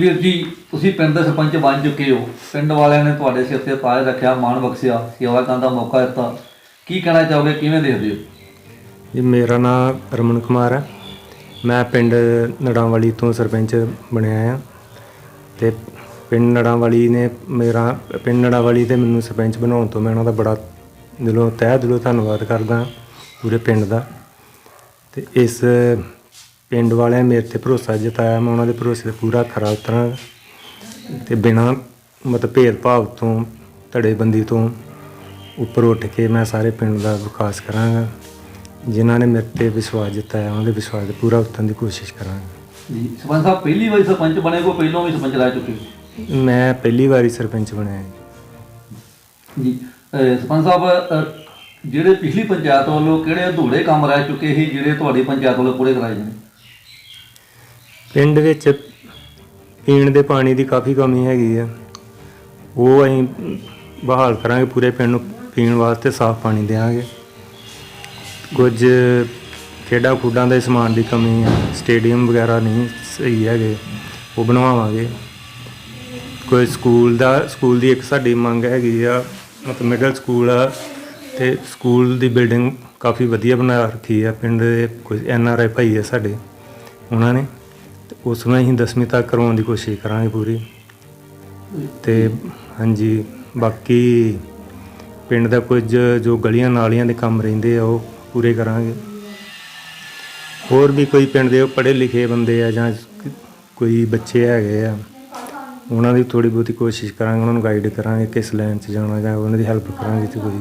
ਵੀਰ ਜੀ, ਤੁਸੀਂ ਪਿੰਡ ਦੇ ਸਰਪੰਚ ਬਣ ਚੁੱਕੇ ਹੋ। ਪਿੰਡ ਵਾਲਿਆਂ ਨੇ ਤੁਹਾਡੇ ਸਿਰ ਤੇ ਤਾਜ ਰੱਖਿਆ, ਮਾਣ ਬਖਸ਼ਿਆ, ਸੇਵਾ ਕਰਨ ਦਾ ਮੌਕਾ ਦਿੱਤਾ। ਕੀ ਕਹਿਣਾ ਚਾਹੋਗੇ? ਕਿਵੇਂ ਦੇਖਦੇ ਹੋ? ਜੀ, ਮੇਰਾ ਨਾਮ ਰਮਨ ਕੁਮਾਰ ਹੈ। ਮੈਂ ਪਿੰਡ ਨੜਾਂਵਾਲੀ ਤੋਂ ਸਰਪੰਚ ਬਣਿਆ ਆ। ਤੇ ਪਿੰਡ ਨੜਾਂਵਾਲੀ ਨੇ ਮੇਰਾ, ਪਿੰਡ ਨੜਾਂਵਾਲੀ ਤੇ ਮੈਨੂੰ ਸਰਪੰਚ ਬਣਾਉਣ ਤੋਂ ਮੈਂ ਉਹਨਾਂ ਦਾ ਬੜਾ ਦਿਲੋਂ, ਤਹਿ ਦਿਲੋਂ ਧੰਨਵਾਦ ਕਰਦਾ ਪੂਰੇ ਪਿੰਡ ਦਾ। ਤੇ ਇਸ ਪਿੰਡ ਵਾਲਿਆਂ ਮੇਰੇ ਤੇ ਭਰੋਸਾ ਜਤਾਇਆ ਮੈਂ ਉਹਨਾਂ ਦੇ ਭਰੋਸੇ ਤੇ ਪੂਰਾ ਖਰਾ ਉਤਰਾਂ ਤੇ ਬਿਨਾਂ ਮਤਲਬ ਭੇਦਭਾਵ ਤੋਂ ਧੜੇਬੰਦੀ ਤੋਂ ਉੱਪਰ ਉੱਠ ਕੇ ਮੈਂ ਸਾਰੇ ਪਿੰਡ ਦਾ ਵਿਕਾਸ ਕਰਾਂਗਾ ਜਿਨ੍ਹਾਂ ਨੇ ਮੇਰੇ ਤੇ ਵਿਸ਼ਵਾਸ ਜਤਾਇਆ ਉਹਨਾਂ ਦੇ ਵਿਸ਼ਵਾਸ ਤੇ ਪੂਰਾ ਉਤਰਨ ਦੀ ਕੋਸ਼ਿਸ਼ ਕਰਾਂਗਾ ਜੀ ਸਰਪੰਚ ਸਾਹਿਬ ਪਹਿਲੀ ਵਾਰੀ ਸਰਪੰਚ ਬਣੇ ਕੋ ਪਹਿਲਾਂ ਵੀ ਸਰਪੰਚ ਰਹਿ ਚੁੱਕੇ? ਮੈਂ ਪਹਿਲੀ ਵਾਰੀ ਸਰਪੰਚ ਬਣਿਆ ਜੀ। ਸਰਪੰਚ ਸਾਹਿਬ ਜਿਹੜੇ ਪਿਛਲੀ ਪੰਚਾਇਤ ਵੱਲੋਂ ਕਿਹੜੇ ਅਧੂਰੇ ਕੰਮ ਰਹਿ ਚੁੱਕੇ ਸੀ ਜਿਹੜੇ ਤੁਹਾਡੀ ਪੰਚਾਇਤ ਵੱਲੋਂ ਪੂਰੇ ਕਰਾਏ ਜਾਣੇ ਪਿੰਡ ਵਿੱਚ ਪੀਣ ਦੇ ਪਾਣੀ ਦੀ ਕਾਫੀ ਕਮੀ ਹੈਗੀ ਆ। ਉਹ ਅਸੀਂ ਬਹਾਲ ਕਰਾਂਗੇ, ਪੂਰੇ ਪਿੰਡ ਨੂੰ ਪੀਣ ਵਾਸਤੇ ਸਾਫ਼ ਪਾਣੀ ਦੇਵਾਂਗੇ ਕੁਝ ਖੇਡਾਂ ਖੂਡਾਂ ਦੇ ਸਮਾਨ ਦੀ ਕਮੀ ਆ, ਸਟੇਡੀਅਮ ਵਗੈਰਾ ਨਹੀਂ ਸਹੀ ਹੈਗੇ, ਉਹ ਬਣਵਾਵਾਂਗੇ। ਕੋਈ ਸਕੂਲ ਦਾ, ਸਕੂਲ ਦੀ ਇੱਕ ਸਾਡੀ ਮੰਗ ਹੈਗੀ ਆ, ਮਤਲਬ ਮਿਡਲ ਸਕੂਲ ਆ, ਤੇ ਸਕੂਲ ਦੀ ਬਿਲਡਿੰਗ ਕਾਫੀ ਵਧੀਆ ਬਣਾ ਰੱਖੀ ਆ, ਪਿੰਡ ਦੇ ਕੋਈ ਐਨ ਆਰ ਆਈ ਭਾਈ ਆ ਸਾਡੇ, ਉਹਨਾਂ ਨੇ। ਉਸ ਨੂੰ ਅਸੀਂ 10ਵੀਂ ਤੱਕ ਕਰਵਾਉਣ ਦੀ ਕੋਸ਼ਿਸ਼ ਕਰਾਂਗੇ ਪੂਰੀ। ਤੇ ਹਾਂਜੀ ਬਾਕੀ ਪਿੰਡ ਦਾ ਕੁਝ ਜੋ ਗਲੀਆਂ ਨਾਲੀਆਂ ਦੇ ਕੰਮ ਰਹਿੰਦੇ ਆ ਉਹ ਪੂਰੇ ਕਰਾਂਗੇ। ਹੋਰ ਵੀ ਕੋਈ ਪਿੰਡ ਦੇ ਪੜ੍ਹੇ ਲਿਖੇ ਬੰਦੇ ਆ ਜਾਂ ਕੋਈ ਬੱਚੇ ਹੈਗੇ ਆ ਉਹਨਾਂ ਦੀ ਥੋੜੀ ਬਹੁਤੀ ਕੋਸ਼ਿਸ਼ ਕਰਾਂਗੇ ਉਹਨਾਂ ਨੂੰ ਗਾਈਡ ਕਰਾਂਗੇ ਕਿਸ ਲਾਈਨ 'ਚ ਜਾਣਾ ਜਾਂ ਉਹਨਾਂ ਦੀ ਹੈਲਪ ਕਰਾਂਗੇ ਤੇ ਕੋਈ।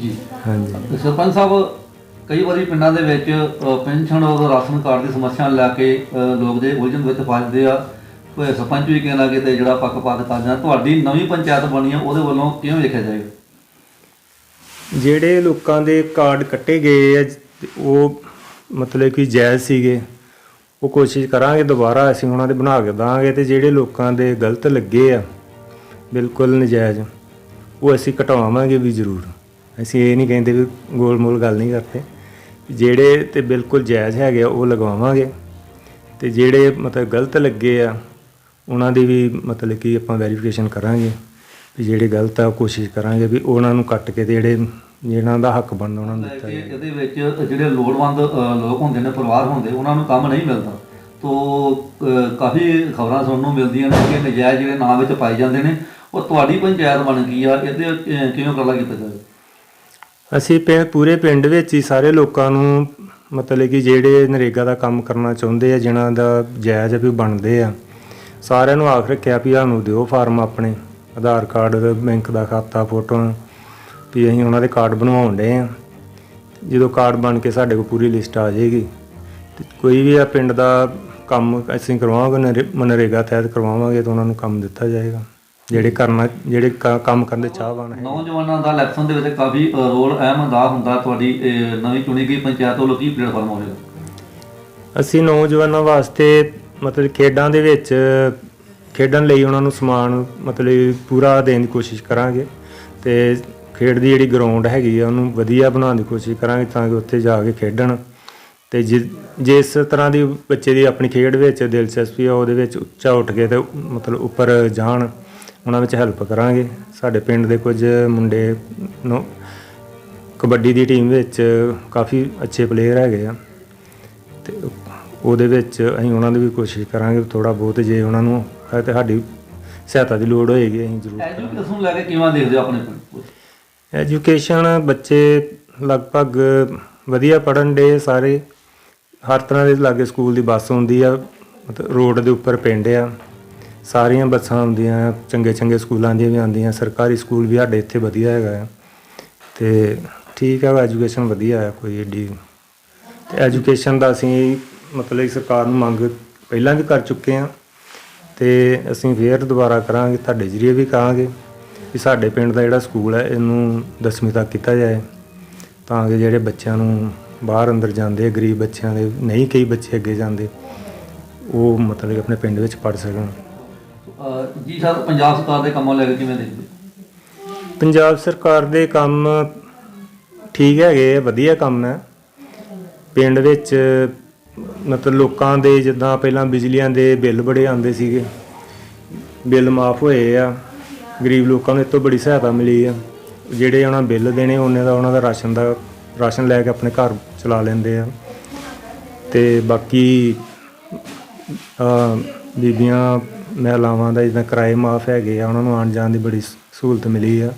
ਜੀ। ਹਾਂਜੀ। ਸਰਪੰਚ ਸਾਹਿਬ ਕਈ ਵਾਰੀ ਪਿੰਡਾਂ ਦੇ ਵਿੱਚ ਪੈਨਸ਼ਨ ਔਰ ਰਾਸ਼ਨ ਕਾਰਡ ਦੀ ਸਮੱਸਿਆ ਲੈ ਕੇ ਲੋਕ ਦੇ ਉਲਝਣ ਵਿੱਚ ਫਸਦੇ ਆ, ਕੋਈ ਸਰਪੰਚ ਵੀ ਕਹਿਣਾ ਕਿ ਤੇ ਜਿਹੜਾ ਪੱਖਪਾਤ ਕਰਦਾ ਤੁਹਾਡੀ ਨਵੀਂ ਪੰਚਾਇਤ ਬਣੀ ਆ, ਉਹਦੇ ਵੱਲੋਂ ਕਿਵੇਂ ਵੇਖਿਆ ਜਾਏਗਾ? ਜਿਹੜੇ ਲੋਕਾਂ ਦੇ ਕਾਰਡ ਕੱਟੇ ਗਏ ਆ, ਉਹ ਮਤਲਬ ਕਿ ਜਾਇਜ਼ ਸੀਗੇ, ਉਹ ਕੋਸ਼ਿਸ਼ ਕਰਾਂਗੇ ਦੁਬਾਰਾ ਅਸੀਂ ਉਹਨਾਂ ਦੇ ਬਣਾ ਕੇ ਦਾਂਗੇ ਤੇ ਜਿਹੜੇ ਲੋਕਾਂ ਦੇ ਗਲਤ ਲੱਗੇ ਆ, ਬਿਲਕੁਲ ਨਜਾਇਜ਼, ਉਹ ਅਸੀਂ ਘਟਾਵਾਂਗੇ ਵੀ ਜ਼ਰੂਰ। ਅਸੀਂ ਇਹ ਨਹੀਂ ਕਹਿੰਦੇ ਵੀ ਗੋਲ-ਮੋਲ ਗੱਲ ਨਹੀਂ ਕਰਦੇ। ਜਿਹੜੇ ਤੇ ਬਿਲਕੁਲ ਜਾਇਜ਼ ਹੈਗੇ ਆ ਉਹ ਲਗਵਾਵਾਂਗੇ। ਤੇ ਜਿਹੜੇ ਮਤਲਬ ਗਲਤ ਲੱਗੇ ਆ ਉਹਨਾਂ ਦੀ ਵੀ ਮਤਲਬ ਕਿ ਆਪਾਂ ਵੈਰੀਫਿਕੇਸ਼ਨ ਕਰਾਂਗੇ ਵੀ ਜਿਹੜੇ ਗਲਤ ਆ ਕੋਸ਼ਿਸ਼ ਕਰਾਂਗੇ ਵੀ ਉਹਨਾਂ ਨੂੰ ਕੱਟ ਕੇ ਤੇ ਜਿਹੜੇ ਜਿਹਨਾਂ ਦਾ ਹੱਕ ਬਣਦਾ ਉਹਨਾਂ ਨੂੰ ਦਿੱਤਾ ਕਿ ਜਾਵੇ। ਇਹਦੇ ਵਿੱਚ ਜਿਹੜੇ ਲੋੜਵੰਦ ਲੋਕ ਹੁੰਦੇ ਨੇ ਪਰਿਵਾਰ ਹੁੰਦੇ ਉਹਨਾਂ ਨੂੰ ਕੰਮ ਨਹੀਂ ਮਿਲਦਾ। ਤੋ ਕਾਫੀ ਖਬਰਾਂ ਸੁਣਨ ਨੂੰ ਮਿਲਦੀਆਂ ਨੇ ਕਿ ਨਜਾਇਜ਼ ਜਿਹੜੇ ਨਾਂ ਵਿੱਚ ਪਾਏ ਜਾਂਦੇ ਨੇ ਉਹ ਤੁਹਾਡੀ ਪੰਚਾਇਤ ਬਣ ਗਈ ਆ ਇਹਦੇ ਅਹ, ਕਿਵੇਂ ਉਪਰਾਲਾ ਕੀਤਾ ਜਾਵੇ? ਅਸੀਂ ਪਿੰ- ਪੂਰੇ ਪਿੰਡ ਵਿੱਚ ਹੀ ਸਾਰੇ ਲੋਕਾਂ ਨੂੰ ਮਤਲਬ ਕਿ ਜਿਹੜੇ ਨਰੇਗਾ ਦਾ ਕੰਮ ਕਰਨਾ ਚਾਹੁੰਦੇ ਆ, ਜਿਨ੍ਹਾਂ ਦਾ ਜਾਇਜ਼ ਵੀ ਬਣਦੇ ਆ, ਸਾਰਿਆਂ ਨੂੰ ਆਖ ਰੱਖਿਆ ਵੀ ਸਾਨੂੰ ਦਿਓ ਫਾਰਮ ਆਪਣੇ, ਆਧਾਰ ਕਾਰਡ, ਬੈਂਕ ਦਾ ਖਾਤਾ ਫੋਟੋ ਵੀ ਅਸੀਂ ਉਹਨਾਂ ਦੇ ਕਾਰਡ ਬਣਵਾਉਣ ਦੇ ਆ। ਜਦੋਂ ਕਾਰਡ ਬਣ ਕੇ ਸਾਡੇ ਕੋਲ ਪੂਰੀ ਲਿਸਟ ਆ ਜਾਏਗੀ, ਤੇ ਕੋਈ ਵੀ ਆ ਪਿੰਡ ਦਾ ਕੰਮ ਅਸੀਂ ਕਰਵਾਵਾਂਗੇ, ਨਰੇ- ਮਨਰੇਗਾ ਤਹਿਤ ਕਰਵਾਵਾਂਗੇ, ਤਾਂ ਉਹਨਾਂ ਨੂੰ ਕੰਮ ਦਿੱਤਾ ਜਾਏਗਾ। ਜਿਹੜੇ ਕਰਨਾ ਜਿਹੜੇ ਕੰਮ ਕਰਨ ਦੇ ਚਾਹਵਾਨ ਹੈ। ਨੌਜਵਾਨਾਂ ਦਾ ਇਲੈਕਸ਼ਨ ਦੇ ਵਿੱਚ ਕਾਫੀ ਰੋਲ ਅਹਿਮ ਅਦਾ ਹੁੰਦਾ ਤੁਹਾਡੀ ਨਵੀਂ ਚੁਣੀ ਗਈ ਪੰਚਾਇਤ ਵੱਲੋਂ ਕੀ ਪਲੇਟਫਾਰਮ ਹੋਵੇਗਾ ਅਸੀਂ ਨੌਜਵਾਨਾਂ ਵਾਸਤੇ ਮਤਲਬ ਖੇਡਾਂ ਦੇ ਵਿੱਚ ਖੇਡਣ ਲਈ ਉਹਨਾਂ ਨੂੰ ਸਮਾਨ ਮਤਲਬ ਪੂਰਾ ਦੇਣ ਦੀ ਕੋਸ਼ਿਸ਼ ਕਰਾਂਗੇ ਤੇ ਖੇਡ ਦੀ ਜਿਹੜੀ ਗਰਾਊਂਡ ਹੈਗੀ ਆ ਉਹਨੂੰ ਵਧੀਆ ਬਣਾਉਣ ਦੀ ਕੋਸ਼ਿਸ਼ ਕਰਾਂਗੇ ਤਾਂ ਕਿ ਉੱਥੇ ਜਾ ਕੇ ਖੇਡਣ। ਤੇ ਜਿ- ਜਿਸ ਤਰ੍ਹਾਂ ਦੀ ਬੱਚੇ ਦੀ ਆਪਣੀ ਖੇਡ ਵਿੱਚ ਦਿਲਚਸਪੀ ਆ ਉਹਦੇ ਵਿੱਚ ਉੱਚਾ ਉੱਠ ਕੇ ਤੇ ਮਤਲਬ ਉੱਪਰ ਜਾਣ। ਉਹਨਾਂ ਵਿੱਚ ਹੈਲਪ ਕਰਾਂਗੇ। ਸਾਡੇ ਪਿੰਡ ਦੇ ਕੁਝ ਮੁੰਡੇ ਨੂੰ ਕਬੱਡੀ ਦੀ ਟੀਮ ਵਿੱਚ ਕਾਫੀ ਅੱਛੇ ਪਲੇਅਰ ਹੈਗੇ ਆ। ਤੇ ਉਹਦੇ ਵਿੱਚ ਅਸੀਂ ਉਹਨਾਂ ਦੀ ਵੀ ਕੋਸ਼ਿਸ਼ ਕਰਾਂਗੇ ਥੋੜਾ ਬਹੁਤ ਜੇ ਉਹਨਾਂ ਨੂੰ ਹੈ ਤੇ ਸਾਡੀ ਸਹਾਇਤਾ ਦੀ ਲੋੜ ਹੋਏਗੀ ਅਸੀਂ ਜ਼ਰੂਰ ਐਜੂਕੇਸ਼ਨ ਨੂੰ ਲੈ ਕੇ ਕਿਵੇਂ ਦੇਖਦੇ ਹੋ ਆਪਣੇ ਪਿੰਡ ਐਜੂਕੇਸ਼ਨ ਬੱਚੇ ਲਗਭਗ ਵਧੀਆ ਪੜਨ ਦੇ ਸਾਰੇ ਹਰ ਤਰ੍ਹਾਂ ਦੇ ਲਾਗੇ ਸਕੂਲ ਦੀ ਬੱਸ ਆਉਂਦੀ ਆ ਮਤਲਬ ਰੋਡ ਦੇ ਉੱਪਰ ਪਿੰਡ ਆ। ਸਾਰੀਆਂ ਬੱਸਾਂ ਆਉਂਦੀਆਂ, ਚੰਗੇ ਚੰਗੇ ਸਕੂਲਾਂ ਦੀਆਂ ਵੀ ਆਉਂਦੀਆਂ, ਸਰਕਾਰੀ ਸਕੂਲ ਵੀ ਸਾਡੇ ਇੱਥੇ ਵਧੀਆ ਹੈਗਾ ਆ। ਤੇ ਠੀਕ ਹੈ ਐਜੂਕੇਸ਼ਨ ਵਧੀਆ ਹੈ ਕੋਈ ਏਡੀ। ਤੇ ਐਜੂਕੇਸ਼ਨ ਦਾ ਅਸੀਂ ਮਤਲਬ ਕਿ ਸਰਕਾਰ ਨੂੰ ਮੰਗ ਪਹਿਲਾਂ ਵੀ ਕਰ ਚੁੱਕੇ ਆ। ਤੇ ਅਸੀਂ ਫੇਰ ਦੁਬਾਰਾ ਕਰਾਂਗੇ, ਤੁਹਾਡੇ ਜਰੀਏ ਵੀ ਕਹਾਂਗੇ ਕਿ ਸਾਡੇ ਪਿੰਡ ਦਾ ਜਿਹੜਾ ਸਕੂਲ ਹੈ, ਇਹਨੂੰ 10ਵੀਂ ਤੱਕ ਕੀਤਾ ਜਾਏ। ਤਾਂ ਕਿ ਜਿਹੜੇ ਬੱਚਿਆਂ ਨੂੰ ਬਾਹਰ ਅੰਦਰ ਜਾਂਦੇ, ਗਰੀਬ ਬੱਚਿਆਂ ਦੇ, ਨਹੀਂ ਕਈ ਬੱਚੇ ਅੱਗੇ ਜਾਂਦੇ, ਉਹ ਮਤਲਬ ਕਿ ਆਪਣੇ ਪਿੰਡ ਵਿੱਚ ਪੜ ਸਕਣ। ਜੀ ਸਰ, ਪੰਜਾਬ ਸਰਕਾਰ ਦੇ ਕੰਮਾਂ ਲੈ ਕੇ ਕਿਵੇਂ ਦੇਖਦੇ? ਪੰਜਾਬ ਸਰਕਾਰ ਦੇ ਕੰਮ ਠੀਕ ਹੈਗੇ ਆ, ਵਧੀਆ ਕੰਮ ਹੈ। ਪਿੰਡ ਵਿੱਚ ਮਤਲਬ ਲੋਕਾਂ ਦੇ ਜਿੱਦਾਂ ਪਹਿਲਾਂ ਬਿਜਲੀਆਂ ਦੇ ਬਿੱਲ ਬੜੇ ਆਉਂਦੇ ਸੀਗੇ, ਬਿੱਲ ਮਾਫ ਹੋਏ ਆ, ਗਰੀਬ ਲੋਕਾਂ ਨੂੰ ਇਹ ਬੜੀ ਸਹਾਇਤਾ ਮਿਲੀ ਆ। ਜਿਹੜੇ ਉਹਨਾਂ ਬਿੱਲ ਦੇਣੇ, ਉਹਨੇ ਦਾ ਉਹਨਾਂ ਦਾ ਰਾਸ਼ਨ ਦਾ, ਰਾਸ਼ਨ ਲੈ ਕੇ ਆਪਣੇ ਘਰ ਚਲਾ ਲੈਂਦੇ ਆ। ਤੇ ਬਾਕੀ ਬੀਬੀਆਂ ਮਹਿਲਾਵਾਂ ਦਾ ਜਿੱਦਾਂ ਕਿਰਾਏ ਮਾਫ ਹੈਗੇ ਆ, ਉਹਨਾਂ ਨੂੰ ਆਉਣ ਜਾਣ ਦੀ ਬੜੀ ਸਹੂਲਤ ਮਿਲੀ ਆ।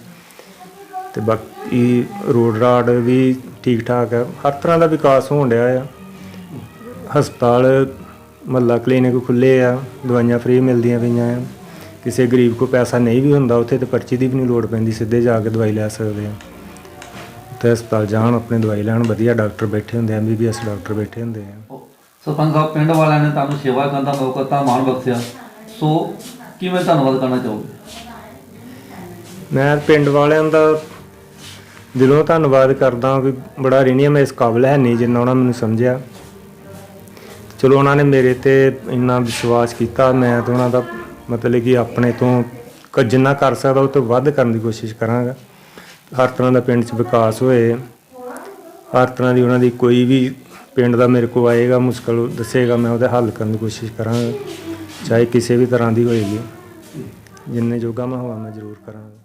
ਤੇ ਬਾਕੀ ਰੋਡ ਰਾਡ ਵੀ ਠੀਕ ਠਾਕ ਆ। ਹਰ ਤਰ੍ਹਾਂ ਦਾ ਵਿਕਾਸ ਹੋਣ ਡਿਆ ਆ। ਹਸਪਤਾਲ, ਮਹੱਲਾ ਕਲੀਨਿਕ ਖੁੱਲੇ ਆ, ਦਵਾਈਆਂ ਫ੍ਰੀ ਮਿਲਦੀਆਂ ਪਈਆਂ ਆ। ਕਿਸੇ ਗਰੀਬ ਕੋ ਪੈਸਾ ਨਹੀਂ ਵੀ ਹੁੰਦਾ, ਉੱਥੇ ਤੇ ਪਰਚੀ ਦੀ ਵੀ ਨਹੀਂ ਲੋੜ ਪੈਂਦੀ, ਸਿੱਧੇ ਜਾ ਕੇ ਦਵਾਈ ਲੈ ਸਕਦੇ ਆ। ਤੇ ਹਸਪਤਾਲ ਜਾਣ, ਆਪਣੇ ਦਵਾਈ ਲੈਣ, ਵਧੀਆ ਡਾਕਟਰ ਬੈਠੇ ਹੁੰਦੇ ਆ ਐਮਬੀਬੀਐਸ ਡਾਕਟਰ ਬੈਠੇ ਹੁੰਦੇ ਆ। ਸਰਪੰਚ ਸਾਹਿਬ, ਪਿੰਡ ਵਾਲਿਆਂ ਨੇ ਤੁਹਾਨੂੰ ਸੇਵਾ ਕਰਨ ਦਾ ਮੌਕਾ ਤਾਂ ਮਾਣ ਬਖਸ਼ਿਆ। ਸੋ ਕਿਵੇਂ ਧੰਨਵਾਦ ਕਰਨਾ ਚਾਹੋਗੇ? ਮੈਂ ਪਿੰਡ ਵਾਲਿਆਂ ਦਾ ਦਿਲੋਂ ਧੰਨਵਾਦ ਕਰਦਾ ਵੀ ਬੜਾ ਰਿਣੀ ਮੈਂ ਇਸ ਕਾਬਲ ਹੈ ਨਹੀਂ ਜਿੰਨਾ ਉਹਨਾਂ ਮੈਨੂੰ ਸਮਝਿਆ। ਚਲੋ ਉਹਨਾਂ ਨੇ ਮੇਰੇ ਤੇ ਇੰਨਾ ਵਿਸ਼ਵਾਸ ਕੀਤਾ, ਮੈਂ ਤਾਂ ਉਹਨਾਂ ਦਾ ਮਤਲਬ ਕਿ ਆਪਣੇ ਤੋਂ ਕ- ਜਿੰਨਾ ਕਰ ਸਕਦਾ ਉਹ ਤੋਂ ਵੱਧ ਕਰਨ ਦੀ ਕੋਸ਼ਿਸ਼ ਕਰਾਂਗਾ। ਹਰ ਤਰ੍ਹਾਂ ਦਾ ਪਿੰਡ 'ਚ ਵਿਕਾਸ ਹੋਏ, ਹਰ ਤਰ੍ਹਾਂ ਦੀ ਉਹਨਾਂ ਦੀ ਕੋਈ ਵੀ ਪਿੰਡ ਦਾ ਮੇਰੇ ਕੋਲ ਆਏਗਾ, ਮੁਸ਼ਕਲ ਦੱਸੇਗਾ, ਮੈਂ ਉਹਦਾ ਹੱਲ ਕਰਨ ਦੀ ਕੋਸ਼ਿਸ਼ ਕਰਾਂਗਾ। ਚਾਹੇ ਕਿਸੇ ਵੀ ਤਰ੍ਹਾਂ ਦੀ ਹੋਏਗੀ ਜਿੰਨੇ ਜੋਗਾ ਮੈਂ ਹੋਵਾਂ ਮੈਂ ਜ਼ਰੂਰ ਕਰਾਂਗਾ।